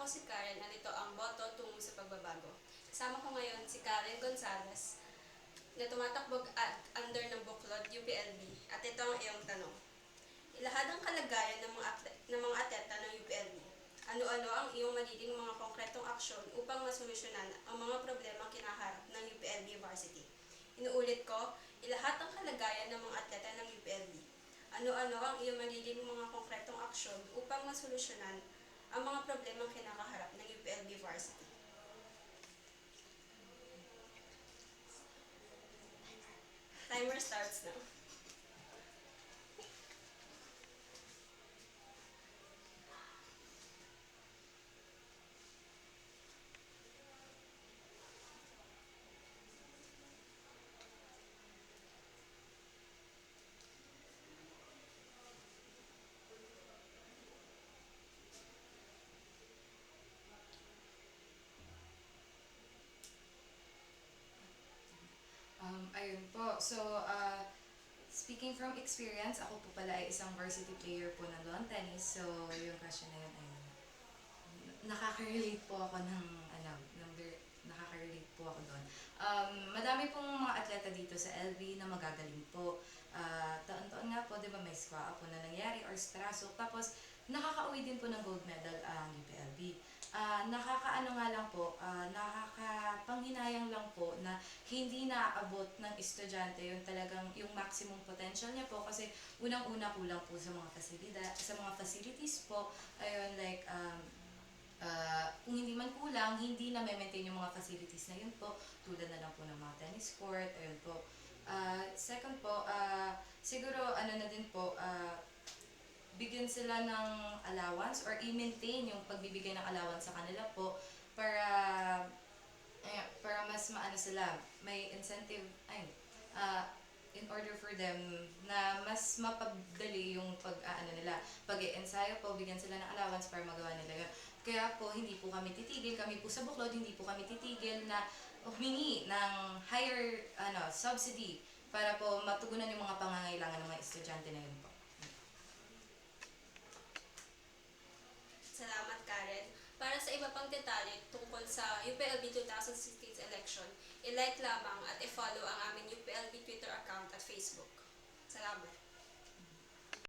Ako si Karen at ito ang boto tungo sa pagbabago. Kasama ko ngayon si Karen Gonzalez na tumatakbog at under ng buklod UPLB at ito ang iyong tanong. Ilahad ang kalagayan ng mga, atle- ng mga atleta ng UPLB. Ano-ano ang iyong magiging mga konkretong aksyon upang masolusyonan ang mga problemang kinaharap ng UPLB Varsity? Inuulit ko, ilahat ang kalagayan ng mga atleta ng UPLB. Ano-ano ang iyong magiging mga konkretong aksyon upang masolusyonan ang mga problemang kinakaharap ng UPLB Varsity? Timer starts now. Um, ayun po. So, uh, speaking from experience, ako po pala ay isang varsity player po ng lawn tennis. So, yung question na yun ay nakaka-relate po ako ng, ano, ng nakaka-relate po ako doon. Um, madami pong mga atleta dito sa LB na magagaling po. Ah, taon-taon nga po, di ba, may squaa po na nangyari or straso. Tapos, nakaka-uwi din po ng gold medal ang UPLB. Ah, nakakaano nga lang po, ah, nakakapanghinayang lang po na hindi naaabot ng estudyante yung talagang yung maximum potential niya po kasi unang-una kulang po sa mga facilidad, sa mga facilities po. Ayun like um, ah, kung hindi man kulang, hindi na maintain yung mga facilities na yun po, tulad na lang po ng mga tennis court, ayun po. Ah, second po, ah, siguro ano na din po, ah, bigyan sila ng allowance or i-maintain yung pagbibigay ng allowance sa kanila po para ay, para mas maano sila, may incentive, ay, ah, in order for them na mas mapagdali yung pag ano nila, pag ensayo po, bigyan sila ng allowance para magawa nila yun. Kaya po, hindi po kami titigil, kami po sa Buklod, hindi po kami titigil na humingi ng higher ano, subsidy para po matugunan yung mga pangangailangan ng mga estudyante na yun po. Salamat, Karen. Para sa iba pang detalye tungkol sa UPLB 2016 election, i-like lamang at i-follow ang aming UPLB Twitter account at Facebook. Salamat.